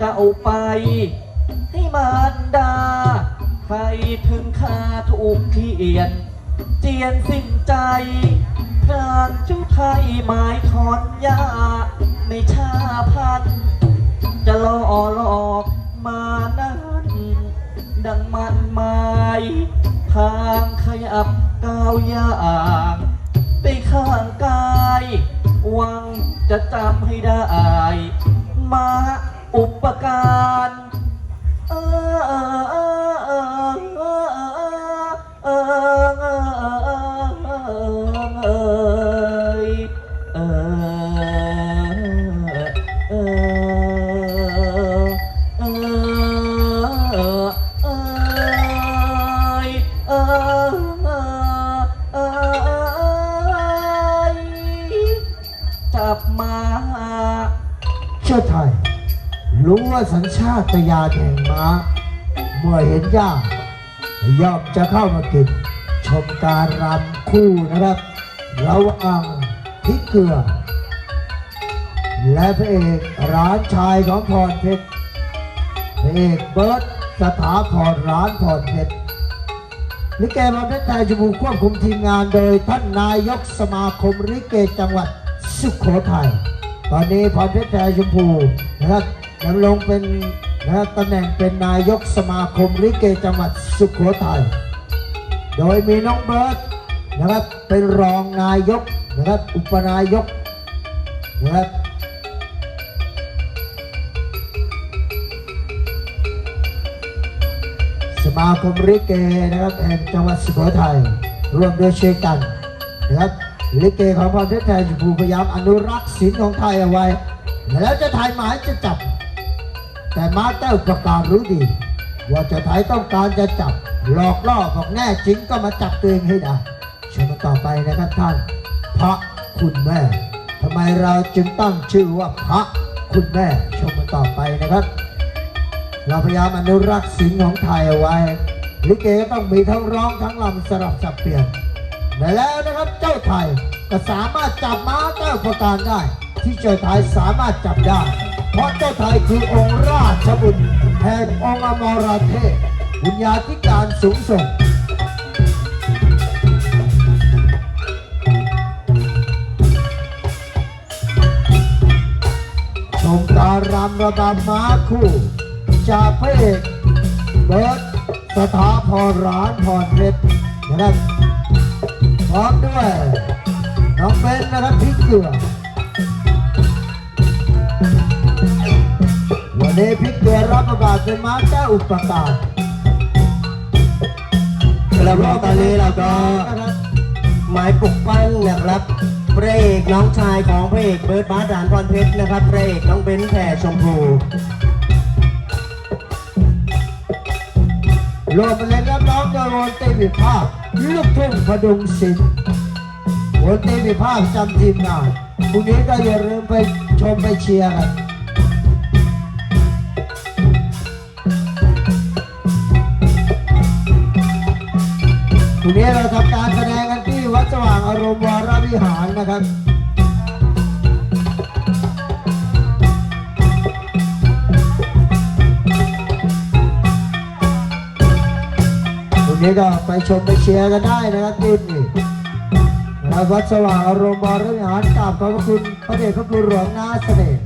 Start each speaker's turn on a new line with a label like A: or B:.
A: จะเอาไป ให้มารดา ใครถึงคาถูกเขียน เจียนสิ้นใจพรานเจ้าไทยหมายถอนยาไม่ชาพัน จะล่อหลอกมานั้นดังมันหมายทางขยับก้าวยางไปข้างกายหวังจะจำให้ได้มา อุปการ
B: รู้ว่าสัญชาตญาณแห่งม้า เมื่อเห็นย่าย่อมจะเข้ามากินชมการรำคู่นะครับเระหว่างพิกเกลือ และพระเอกร้านชายของพรเพชรพระเอกเบิร์ตสถาพรร้านพรเพชรลิเกประเทศไทยจะถูกควบคุมทีมงานโดยท่านนายกสมาคมลิเกจังหวัดสุขโขทัยตอนนี้พรเพชรแพรชมพูนะครับ ดำรงเป็นนะครับตำแหน่งเป็นนายกสมาคมลิเกจังหวัดสุขโขทัย โดยมีน้องเบิร์ตนะครับเป็นรองนายกนะครับอุปนายกนะครับสมาคมลิเกนะครับแห่งจังหวัดสุโขทัยร่วมด้วยช่วยกันนะครับลิเกของพรเพชรไทยชมพูพยายามอนุรักษ์ศิลป์ของไทยเอาไว้ แล้วจะถ่ายหมายจะจับ แต่ม้าเต้าประกาศรู้ดี ว่าเจะไทยต้องการจะจับ หลอกล่อบอกแน่จริงก็มาจับตัวเองให้ได้ชมกันต่อไปนะครับท่าน พระคุณแม่ทำไมเราจึงตั้งชื่อว่าพระคุณแม่ชมกันต่อไปนะครับ เราพยายามอนุรักษ์สิ่งของไทยเอาไว้ลิเกต้องมีทั้งร้องทั้งรำสลับสับเปลี่ยนและแล้วนะครับเจ้าไทยก็สามารถจับม้าเก้าประการได้ ที่เจ้าไทยสามารถจับได้ พราะเจ้าไทยคือองค์ราชบุตรแห่งองค์อมรเทพบุญญาธิการสูงส่งชมการรำระบำม้าคู่ จากพระเอกเบิร์ตสถาพรร้านพรเพชรนะครับพร้อมด้วยน้องเบนนะครับพริกเกลือ วันนี้พริกเกรับประบาทเป็นมาเจ้าอุปการ
C: แล้วก็ตอนนี้เราก็หมายปลุกปั้นนะครับพระเอกน้องชายของพระเอกเบิร์ดบาสดานพรเพชรนะครับพระเอกน้องเบนแผ่ชมพู
B: รวมไปเลยรับน้องโดยวนเตวิภาพลูกทุ่งพดุงศิลป์วนเตวิภาพจำทีมงานพรุ่งนี้ก็อย่าลืมไปชมไปเชียร์กัน พรุ่งนี้เราทำการแสดงกันที่วัดสว่างอารมณ์วรวิหารนะครับพรุ่งนี้ก็ไปชมไปเชียร์กันได้นะครับที่นี่นะครับวัดสว่างอารมณ์วรวิหารกราบขอบพระคุณพระเดชพระคุณหลวงนาเสด็จ